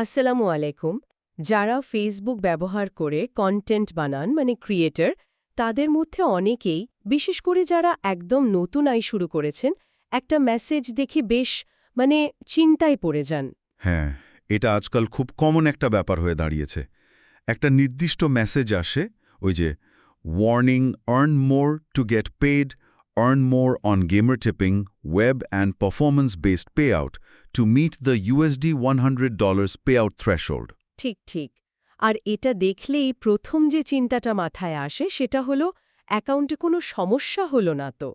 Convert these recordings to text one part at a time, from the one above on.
আসসালামু আলাইকুম। যারা ফেসবুক ব্যবহার করে কন্টেন্ট বানান মানে ক্রিয়েটর তাদের মধ্যে অনেকেই, বিশেষ করে যারা একদম নতুন আয় শুরু করেছেন, একটা মেসেজ দেখে বেশ মানে চিন্তায় পড়ে যান। হ্যাঁ এটা আজকাল খুব কমন একটা ব্যাপার হয়ে দাঁড়িয়েছে। একটা নির্দিষ্ট মেসেজ আসে, ওই যে warning earn more to get paid web and performance based pay out to meet the USD one hundred dollars pay out threshold ঠিক ঠিক। আর এটা দেখলেই প্রথম যে চিন্তাটা মাথায় আসে সেটা হলো অ্যাকাউন্টে কোনো সমস্যা হলো না তো।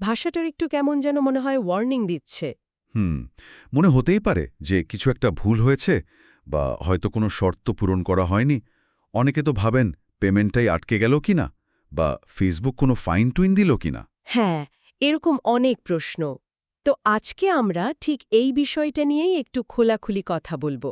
ভাষাটার একটু কেমন যেন মনে হয় ওয়ার্নিং দিচ্ছে। হুম মনে হতেই পারে যে কিছু একটা ভুল হয়েছে বা হয়তো কোনো শর্ত পূরণ করা হয়নি। অনেকে তো ভাবেন পেমেন্টটাই আটকে গেল কিনা? বা ফেসবুক কোনো ফাইন টুইন দিল কিনা? হ্যাঁ এরকম অনেক প্রশ্ন। তো আজকে আমরা ঠিক এই বিষয়টা নিয়েই একটু খোলাখুলি কথা বলব।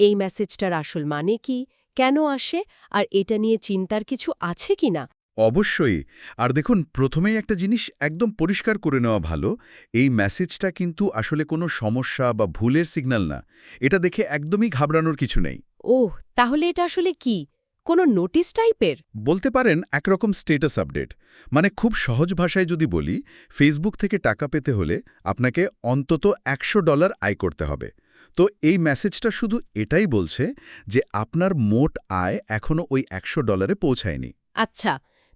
এই মেসেজটার আসল মানে কি কেন আসে আর এটা নিয়ে চিন্তার কিছু আছে কিনা অবশ্যই। আর দেখুন প্রথমেই একটা জিনিস একদম পরিষ্কার করে নেওয়া ভালো এই মেসেজটা কিন্তু আসলে কোনো সমস্যা বা ভুলের সিগন্যাল না। এটা দেখে একদমই ঘাবড়ানোর কিছু নেই। ওহ তাহলে এটা আসলে কি? কোনো নোটিশ টাইপের? বলতে পারেন একরকম স্টেটাস আপডেট। মানে খুব সহজ ভাষায় যদি বলি ফেসবুক থেকে টাকা পেতে হলে আপনাকে অন্তত একশো ডলার আয় করতে হবে। তো এই মেসেজটা শুধু এটাই বলছে যে আপনার মোট আয় এখনও ওই একশো ডলারে পৌঁছায়নি। আচ্ছা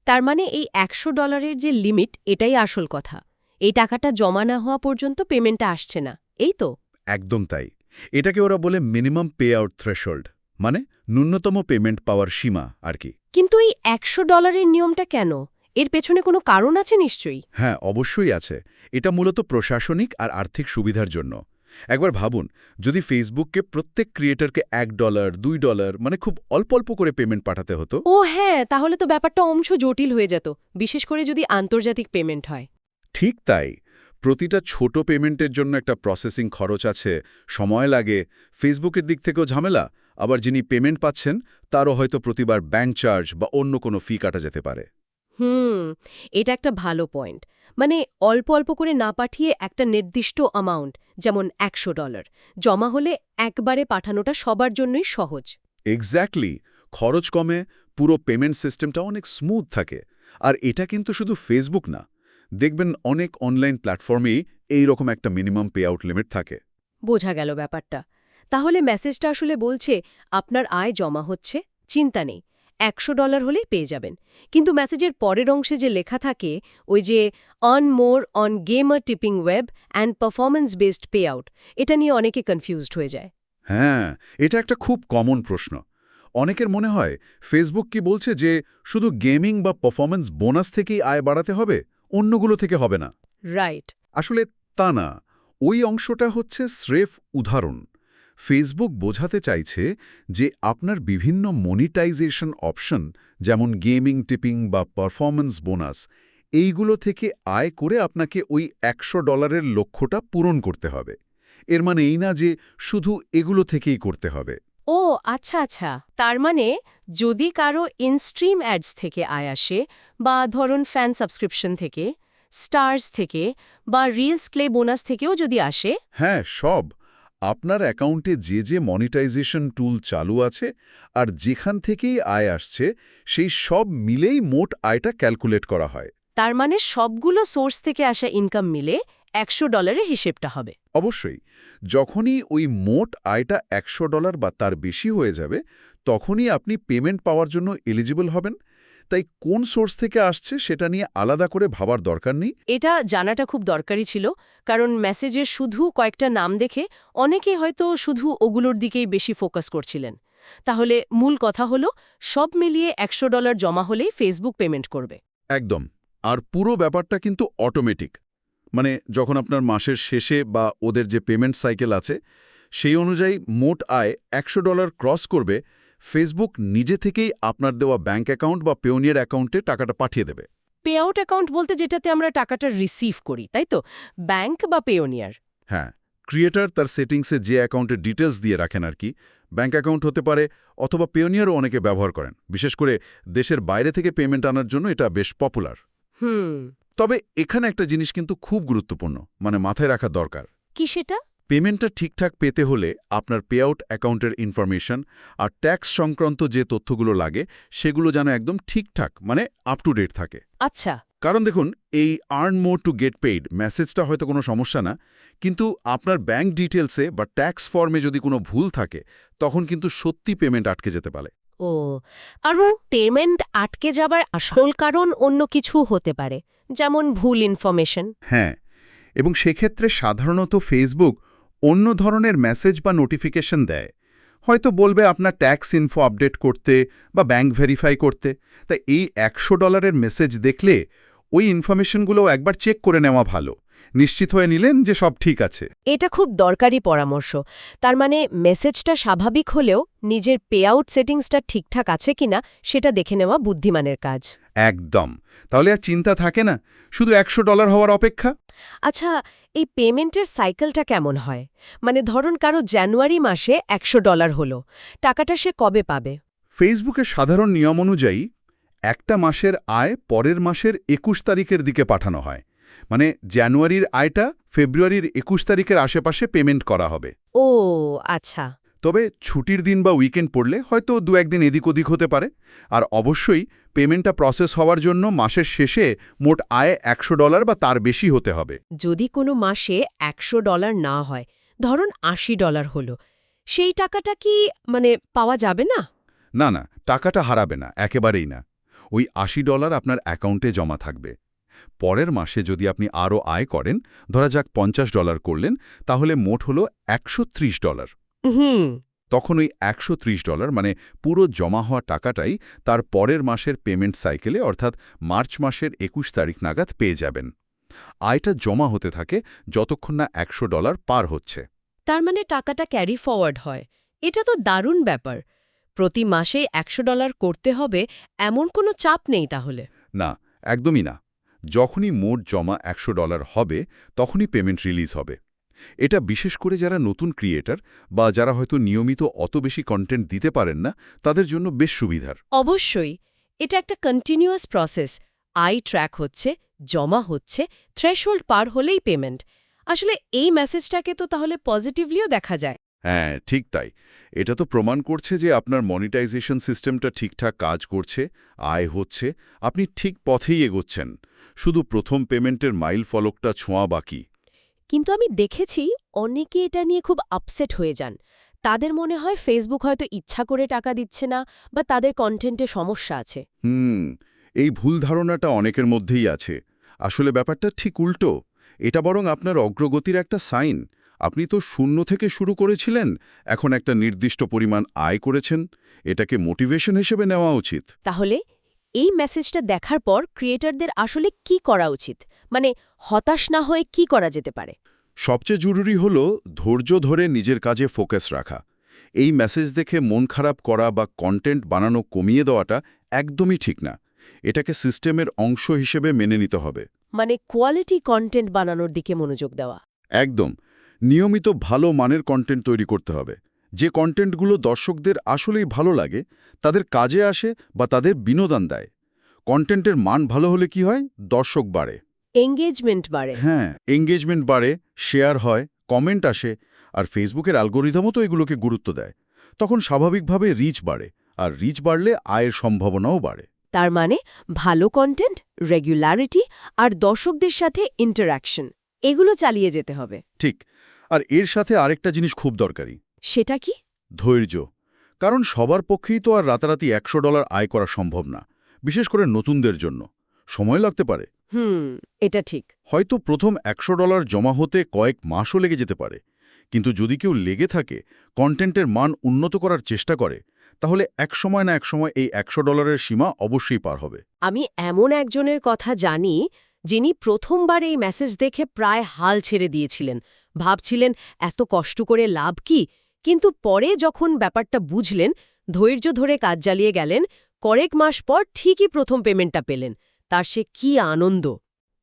তার মানে এই একশো ডলারের যে লিমিট এটাই আসল কথা। এই টাকাটা জমা না হওয়া পর্যন্ত পেমেন্টটা আসছে না। এই তো? একদম তাই। এটাকে ওরা বলে মিনিমাম পে আউট থ্রেশোল্ড মানে ন্যূনতম পেমেন্ট পাওয়ার সীমা আর কি। কিন্তু এই একশো ডলারের নিয়মটা কেন? এর পেছনে কোনো কারণ আছে নিশ্চয়ই? হ্যাঁ অবশ্যই আছে। এটা মূলত প্রশাসনিক আর আর্থিক সুবিধার জন্য। একবার ভাবুন যদি ফেসবুককে প্রত্যেক ক্রিয়েটরকে এক ডলার দুই ডলার মানে খুব অল্প অল্প করে পেমেন্ট পাঠাতে হতো। ও হ্যাঁ তাহলে তো ব্যাপারটা অংশ জটিল হয়ে যেত বিশেষ করে যদি আন্তর্জাতিক পেমেন্ট হয়। ঠিক তাই। প্রতিটা ছোট পেমেন্টের জন্য একটা প্রসেসিং খরচ আছে সময় লাগে। ফেসবুকের দিক থেকেও ঝামেলা। আবার যিনি পেমেন্ট পাচ্ছেন তারও হয়তো প্রতিবার ব্যাংক চার্জ বা অন্য কোনো ফি কাটা যেতে পারে। হুম এটা একটা ভালো পয়েন্ট মানে অল্প অল্প করে না পাঠিয়ে একটা নির্দিষ্ট অ্যামাউন্ট যেমন একশো ডলার জমা হলে একবারে পাঠানোটা সবার জন্যই সহজ। এক্স্যাক্টলি খরচ কমে পুরো পেমেন্ট সিস্টেমটা অনেক স্মুথ থাকে। আর এটা কিন্তু শুধু ফেসবুক না। দেখবেন অনেক অনলাইন প্ল্যাটফর্মেই এইরকম একটা মিনিমাম পে আউট লিমিট থাকে। বোঝা গেল ব্যাপারটা। তাহলে মেসেজটা আসলে বলছে আপনার আয় জমা হচ্ছে চিন্তা নেই একশো ডলার হলেই পেয়ে যাবেন। কিন্তু মেসেজের পরের অংশে যে লেখা থাকে ওই যে on more on gamer tipping web and performance based pay out এটা নিয়ে অনেকে কনফিউজড হয়ে যায়। হ্যাঁ এটা একটা খুব কমন প্রশ্ন। অনেকের মনে হয় ফেসবুক কি বলছে যে শুধু গেমিং বা পারফরমেন্স বোনাস থেকেই আয় বাড়াতে হবে অন্যগুলো থেকে হবে না? রাইট আসলে তা না ওই অংশটা হচ্ছে স্রেফ উদাহরণ। ফেসবুক বোঝাতে চাইছে যে আপনার বিভিন্ন মনিটাইজেশন অপশন যেমন গেমিং টিপিং বা পারফরম্যান্স বোনাস এইগুলো থেকে আয় করে আপনাকে ওই একশো ডলারের লক্ষ্যটা পূরণ করতে হবে। এর মানে এই না যে শুধু এগুলো থেকেই করতে হবে। ও আচ্ছা আচ্ছা। তার মানে যদি কারও ইনস্ট্রিম অ্যাডস থেকে আয় আসে বা ধরুন ফ্যান সাবস্ক্রিপশন থেকে স্টার্স থেকে বা রিলস ক্লে বোনাস থেকেও যদি আসে? হ্যাঁ সব। আপনার অ্যাকাউন্টে যে যে মনিটাইজেশন টুল চালু আছে আর যেখান থেকেই আয় আসছে সেই সব মিলেই মোট আয়টা ক্যালকুলেট করা হয়। তার মানে সবগুলো সোর্স থেকে আসা ইনকাম মিলে একশো ডলারের হিসেবটা হবে। অবশ্যই যখনই ওই মোট আয়টা একশো ডলার বা তার বেশি হয়ে যাবে তখনই আপনি পেমেন্ট পাওয়ার জন্য এলিজিবল হবেন। তাই কোন সোর্স থেকে আসছে সেটা নিয়ে আলাদা করে ভাবার দরকার নেই। এটা জানাটা খুব দরকারি ছিল কারণ মেসেজের শুধু কয়েকটা নাম দেখে অনেকে হয়তো শুধু ওগুলোর দিকেই বেশি ফোকাস করছিলেন। তাহলে মূল কথা হলো সব মিলিয়ে একশো ডলার জমা হলেই ফেসবুক পেমেন্ট করবে। একদম। আর পুরো ব্যাপারটা কিন্তু অটোমেটিক। মানে যখন আপনার মাসের শেষে বা ওদের যে পেমেন্ট সাইকেল আছে সেই অনুযায়ী মোট আয় একশো ডলার ক্রস করবে ফেসবুক নিজে থেকেই আপনার দেওয়া ব্যাঙ্ক অ্যাকাউন্ট বা পেওনিয়ার অ্যাকাউন্টে টাকাটা পাঠিয়ে দেবে। পে আউট অ্যাকাউন্ট বলতে যেটাতে আমরা টাকাটা রিসিভ করি তাই তো? ব্যাঙ্ক বা পেওনিয়ার হ্যাঁ ক্রিয়েটার তার সেটিংসে যে অ্যাকাউন্টের ডিটেলস দিয়ে রাখেন আর কি। ব্যাঙ্ক অ্যাকাউন্ট হতে পারে অথবা পেওনিয়ারও অনেকে ব্যবহার করেন। বিশেষ করে দেশের বাইরে থেকে পেমেন্ট আনার জন্য এটা বেশ পপুলার হুম। তবে এখানে একটা জিনিস কিন্তু খুব গুরুত্বপূর্ণ মানে মাথায় রাখা দরকার। কি সেটা? পেমেন্টটা ঠিকঠাক পেতে হলে আপনার পেআউট অ্যাকাউন্টের ইনফরমেশন আর ট্যাক্স সংক্রান্ত যে তথ্যগুলো লাগে সেগুলো যেন একদম ঠিকঠাক মানে আপ টু ডেট থাকে। আচ্ছা। কারণ দেখুন এই earn more to get paid মেসেজটা হয়তো কোনো সমস্যা না কিন্তু আপনার ব্যাংক ডিটেলসে বা ট্যাক্স ফর্মে যদি কোনো ভুল থাকে তখন কিন্তু সত্যি পেমেন্ট আটকে যেতে পারে। ও আর পেমেন্ট আটকে যাবার আসল কারণ অন্য কিছু হতে পারে যেমন ভুল ইনফরমেশন হ্যাঁ এবং সেক্ষেত্রে সাধারণত ফেসবুক অন্য ধরনের মেসেজ বা নোটিফিকেশন দেয়। হয়তো বলবে আপনার ট্যাক্স ইনফো আপডেট করতে বা ব্যাংক ভেরিফাই করতে। তা এই একশো ডলারের মেসেজ দেখলে ওই ইনফরমেশনগুলো একবার চেক করে নেওয়া ভালো। নিশ্চিত হয়ে নিলেন যে সব ঠিক আছে। এটা খুব দরকারি পরামর্শ। তার মানে মেসেজটা স্বাভাবিক হলেও নিজের পেআউট সেটিংসটা ঠিকঠাক আছে কিনা সেটা দেখে নেওয়া বুদ্ধিমানের কাজ। একদম। তাহলে আর চিন্তা থাকে না শুধু একশো ডলার হওয়ার অপেক্ষা? আচ্ছা এই পেমেন্টের সাইকেলটা কেমন হয়? মানে ধরুন কারও জানুয়ারি মাসে একশো ডলার হলো টাকাটা সে কবে পাবে? ফেসবুকের সাধারণ নিয়ম অনুযায়ী একটা মাসের আয় পরের মাসের একুশ তারিখের দিকে পাঠানো হয়। মানে জানুয়ারির আয়টা ফেব্রুয়ারির একুশ তারিখের আশেপাশে পেমেন্ট করা হবে। ও আচ্ছা। তবে ছুটির দিন বা উইকেন্ড পড়লে হয়তো দু একদিন এদিক ওদিক হতে পারে। আর অবশ্যই পেমেন্টটা প্রসেস হওয়ার জন্য মাসের শেষে মোট আয় একশো ডলার বা তার বেশি হতে হবে। যদি কোনো মাসে একশো ডলার না হয় ধরুন আশি ডলার হলো সেই টাকাটা কি মানে পাওয়া যাবে না? না না টাকাটা হারাবে না একেবারেই না। ওই আশি ডলার আপনার অ্যাকাউন্টে জমা থাকবে। পরের মাসে যদি আপনি আরও আয় করেন ধরা যাক পঞ্চাশ ডলার করলেন তাহলে মোট হল একশো ত্রিশ ডলার। হুম। তখন ওই একশো ত্রিশ ডলার মানে পুরো জমা হওয়া টাকাটাই তার পরের মাসের পেমেন্ট সাইকেলে অর্থাৎ মার্চ মাসের একুশ তারিখ নাগাদ পেয়ে যাবেন। আয়টা জমা হতে থাকে যতক্ষণ না একশো ডলার পার হচ্ছে। তার মানে টাকাটা ক্যারি ফরওয়ার্ড হয়। এটা তো দারুণ ব্যাপার। প্রতি মাসে একশো ডলার করতে হবে এমন কোনো চাপ নেই তাহলে? না একদমই না। যখনই মোট জমা একশো ডলার হবে, তখনই পেমেন্ট রিলিজ হবে। এটা বিশেষ করে যারা নতুন ক্রিয়েটার বা যারা হয়তো নিয়মিত অত বেশি কন্টেন্ট দিতে পারেন না, তাদের জন্য বেশ সুবিধার। অবশ্যই, এটা একটা কন্টিনিউয়াস প্রসেস আই ট্র্যাক হচ্ছে, জমা হচ্ছে থ্রেশহোল্ড পার হলেই পেমেন্ট আসলে এই মেসেজটাকে তো তাহলে পজিটিভলিও দেখা যায়। হ্যাঁ ঠিক তাই। এটা তো প্রমাণ করছে যে আপনার মনিটাইজেশন সিস্টেমটা ঠিকঠাক কাজ করছে আয় হচ্ছে আপনি ঠিক পথেই এগোচ্ছেন। শুধু প্রথম পেমেন্টের মাইল ফলকটা ছোঁয়া বাকি। কিন্তু আমি দেখেছি অনেকে এটা নিয়ে খুব আপসেট হয়ে যান। তাদের মনে হয় ফেসবুক হয়তো ইচ্ছা করে টাকা দিচ্ছে না বা তাদের কন্টেন্টে সমস্যা আছে। হুম এই ভুল ধারণাটা অনেকের মধ্যেই আছে। আসলে ব্যাপারটা ঠিক উল্টো। এটা বরং আপনার অগ্রগতির একটা সাইন আপনি তো শূন্য থেকে শুরু করেছিলেন এখন একটা নির্দিষ্ট পরিমাণ আয় করেছেন এটাকে মোটিভেশন হিসেবে নেওয়া উচিত। তাহলে এই মেসেজটা দেখার পর ক্রিয়েটারদের আসলে কি করা উচিত? মানে হতাশ না হয়ে কি করা যেতে পারে? সবচেয়ে জরুরি হল ধৈর্য ধরে নিজের কাজে ফোকাস রাখা। এই মেসেজ দেখে মন খারাপ করা বা কন্টেন্ট বানানো কমিয়ে দেওয়াটা একদমই ঠিক না। এটাকে সিস্টেমের অংশ হিসেবে মেনে নিতে হবে। মানে কোয়ালিটি কন্টেন্ট বানানোর দিকে মনোযোগ দেওয়া। একদম। নিয়মিত ভালো মানের কন্টেন্ট তৈরি করতে হবে। যে কন্টেন্টগুলো দর্শকদের আসলেই ভালো লাগে তাদের কাজে আসে বা তাদের বিনোদন দেয়। কন্টেন্টের মান ভালো হলে কি হয়? দর্শক বাড়ে। এঙ্গেজমেন্ট বাড়ে। হ্যাঁ এঙ্গেজমেন্ট বাড়ে শেয়ার হয় কমেন্ট আসে আর ফেসবুকের অ্যালগোরিদমও তো এগুলোকে গুরুত্ব দেয়। তখন স্বাভাবিকভাবে রিচ বাড়ে আর রিচ বাড়লে আয়ের সম্ভাবনাও বাড়ে। তার মানে ভালো কন্টেন্ট রেগুলারিটি আর দর্শকদের সাথে ইন্টারাকশন এগুলো চালিয়ে যেতে হবে। ঠিক। আর এর সাথে আরেকটা জিনিস খুব দরকারি। সেটা কি? ধৈর্য। কারণ সবার পক্ষেই তো আর রাতারাতি একশো ডলার আয় করা সম্ভব না বিশেষ করে নতুনদের জন্য। সময় লাগতে পারে। হুম এটা ঠিক। হয়তো প্রথম একশো ডলার জমা হতে কয়েক মাসও লেগে যেতে পারে। কিন্তু যদি কেউ লেগে থাকে কন্টেন্টের মান উন্নত করার চেষ্টা করে তাহলে এক সময় না এক সময় এই একশো ডলারের সীমা অবশ্যই পার হবে। আমি এমন একজনের কথা জানি যিনি প্রথমবার এই মেসেজ দেখে প্রায় হাল ছেড়ে দিয়েছিলেন। ভাবছিলেন, এত কষ্ট করে লাভ কি? কিন্তু পরে যখন ব্যাপারটা বুঝলেন, ধৈর্য ধরে কাজ চালিয়ে গেলেন, কয়েক মাস পর ঠিকই প্রথম পেমেন্টটা পেলেন। তার সে কি আনন্দ!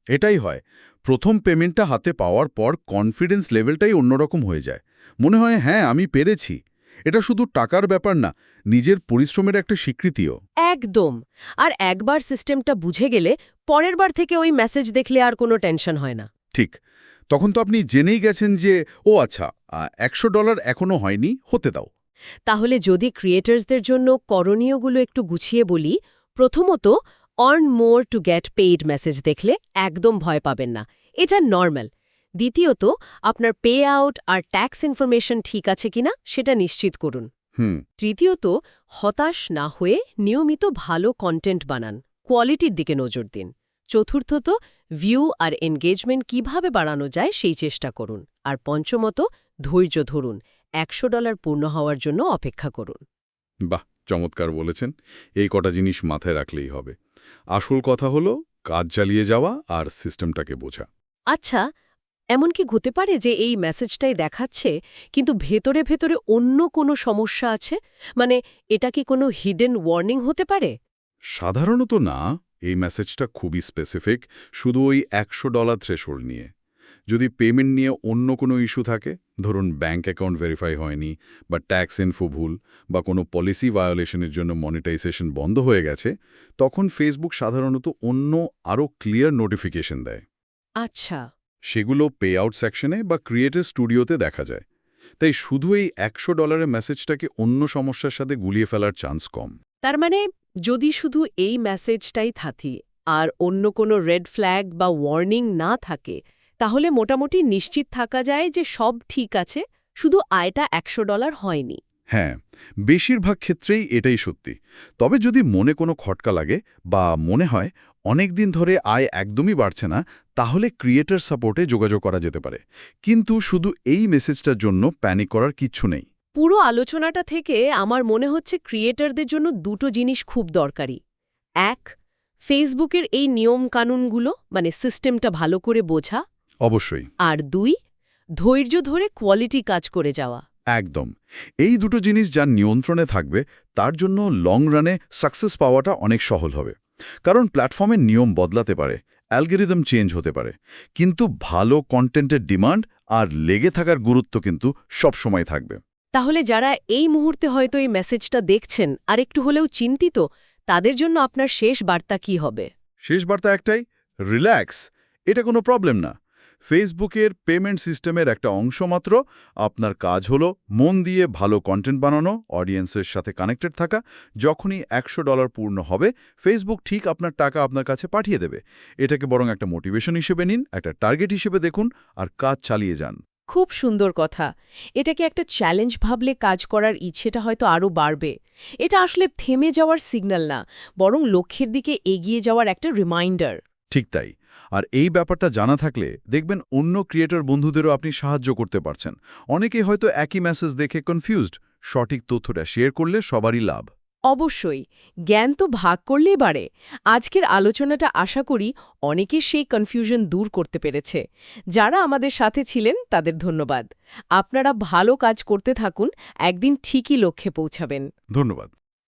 এটাই হয়, প্রথম পেমেন্টটা হাতে পাওয়ার পর কনফিডেন্স লেভেলটাই অন্যরকম হয়ে যায়। মনে হয় হ্যাঁ আমি পেরেছি। এটা শুধু টাকার ব্যাপার না নিজের পরিশ্রমের একটা স্বীকৃতিও। একদম। আর একবার সিস্টেমটা বুঝে গেলে পরের বার থেকে ওই মেসেজ দেখলে আর কোনো টেনশন হয় না। ঠিক। তখন তো আপনি জেনেই গেছেন যে ও আচ্ছা একশো ডলার এখনও হয়নি হতে দাও। তাহলে যদি ক্রিয়েটার্সদের জন্য করণীয়গুলো একটু গুছিয়ে বলি প্রথমত earn more to get paid message দেখলে একদম ভয় পাবেন না। এটা নর্মাল। দ্বিতীয়ত আপনার পে আউট আর ট্যাক্স ইনফরমেশন ঠিক আছে কিনা সেটা নিশ্চিত করুন। হুম। তৃতীয়ত হতাশ না হয়ে নিয়মিত ভালো কন্টেন্ট বানান কোয়ালিটির দিকে নজর দিন। চতুর্থত ভিউ আর এনগেজমেন্ট কীভাবে বাড়ানো যায় সেই চেষ্টা করুন। আর পঞ্চমত ধৈর্য ধরুন একশো ডলার পূর্ণ হওয়ার জন্য অপেক্ষা করুন। বাহ চমৎকার বলেছেন। এই কটা জিনিস মাথায় রাখলেই হবে। আসল কথা হলো কাজ চালিয়ে যাওয়া আর সিস্টেমটাকে বোঝা। আচ্ছা এমন কি হতে পারে যে এই মেসেজটাই দেখাচ্ছে কিন্তু ভেতরে ভেতরে অন্য কোনো সমস্যা আছে? মানে এটা কি কোনো হিডেন ওয়ার্নিং হতে পারে? সাধারণত না। এই মেসেজটা খুবই স্পেসিফিক শুধু ওই একশো ডলার থ্রেশোল্ড নিয়ে। যদি পেমেন্ট নিয়ে অন্য কোনো ইস্যু থাকে ধরুন ব্যাঙ্ক অ্যাকাউন্ট ভেরিফাই হয়নি বা ট্যাক্স ইনফো ভুল বা কোনো পলিসি ভায়োলেশনের জন্য মনিটাইজেশন বন্ধ হয়ে গেছে তখন ফেসবুক সাধারণত অন্য আরও ক্লিয়ার নোটিফিকেশন দেয়। আচ্ছা। সেগুলো পে আউট সেকশনে বা ক্রিয়েটার স্টুডিওতে দেখা যায়। তাই শুধু এই একশো ডলারের মেসেজটাকে অন্য সমস্যার সাথে গুলিয়ে ফেলার চান্স কম। তার মানে যদি শুধু এই মেসেজটাই থাকি আর অন্য কোনো রেড ফ্ল্যাগ বা ওয়ার্নিং না থাকে তাহলে মোটামুটি নিশ্চিত থাকা যায় যে সব ঠিক আছে শুধু আয়টা একশো ডলার হয়নি। হ্যাঁ বেশিরভাগ ক্ষেত্রেই এটাই সত্যি। তবে যদি মনে কোনো খটকা লাগে বা মনে হয় অনেক দিন ধরে আয় একদমই বাড়ছে না তাহলে ক্রিয়েটার সাপোর্টে যোগাযোগ করা যেতে পারে। কিন্তু শুধু এই মেসেজটার জন্য প্যানিক করার কিচ্ছু নেই। পুরো আলোচনাটা থেকে আমার মনে হচ্ছে ক্রিয়েটারদের জন্য দুটো জিনিস খুব দরকারি। এক ফেসবুকের এই নিয়মকানুনগুলো মানে সিস্টেমটা ভালো করে বোঝা। অবশ্যই। আর দুই ধৈর্য ধরে কোয়ালিটি কাজ করে যাওয়া। একদম। এই দুটো জিনিস যার নিয়ন্ত্রণে থাকবে তার জন্য লং রানে সাকসেস পাওয়াটা অনেক সহল হবে। কারণ প্ল্যাটফর্মের নিয়ম বদলাতে পারে অ্যালগোরিদম চেঞ্জ হতে পারে কিন্তু ভালো কন্টেন্টের ডিমান্ড আর লেগে থাকার গুরুত্ব কিন্তু সবসময় থাকবে। তাহলে যারা এই মুহূর্তে হয়তো এই মেসেজটা দেখছেন আর একটু হলেও চিন্তিত তাদের জন্য আপনার শেষ বার্তা কি হবে? শেষ বার্তা একটাই রিল্যাক্স এটা কোনো প্রবলেম না। ফেসবুকের পেমেন্ট সিস্টেমের একটা অংশ মাত্র। আপনার কাজ হলো মন দিয়ে ভালো কন্টেন্ট বানানো অডিয়েন্সের সাথে কানেক্টেড থাকা। যখনই একশো ডলার পূর্ণ হবে ফেসবুক ঠিক আপনার টাকা আপনার কাছে পাঠিয়ে দেবে। এটাকে বরং একটা মোটিভেশন হিসেবে নিন, একটা টার্গেট হিসেবে দেখুন আর কাজ চালিয়ে যান। খুব সুন্দর কথা। এটাকে একটা চ্যালেঞ্জ ভাবলে কাজ করার ইচ্ছেটা হয়তো আরও বাড়বে। এটা আসলে থেমে যাওয়ার সিগন্যাল না, বরং লক্ষ্যের দিকে এগিয়ে যাওয়ার একটা রিমাইন্ডার ঠিক তাই। আর এই ব্যাপারটা জানা থাকলে দেখবেন অন্য ক্রিয়েটর বন্ধুদেরও আপনি সাহায্য করতে পারছেন। অনেকেই হয়তো একই মেসেজ দেখে কনফিউজড সঠিক তথ্যটা শেয়ার করলে সবারই লাভ। অবশ্যই জ্ঞান তো ভাগ করলেই বাড়ে। আজকের আলোচনাটা আশা করি অনেকের সেই কনফিউশন দূর করতে পেরেছে। যারা আমাদের সাথে ছিলেন তাদের ধন্যবাদ। আপনারা ভালো কাজ করতে থাকুন একদিন ঠিকই লক্ষ্যে পৌঁছাবেন। ধন্যবাদ।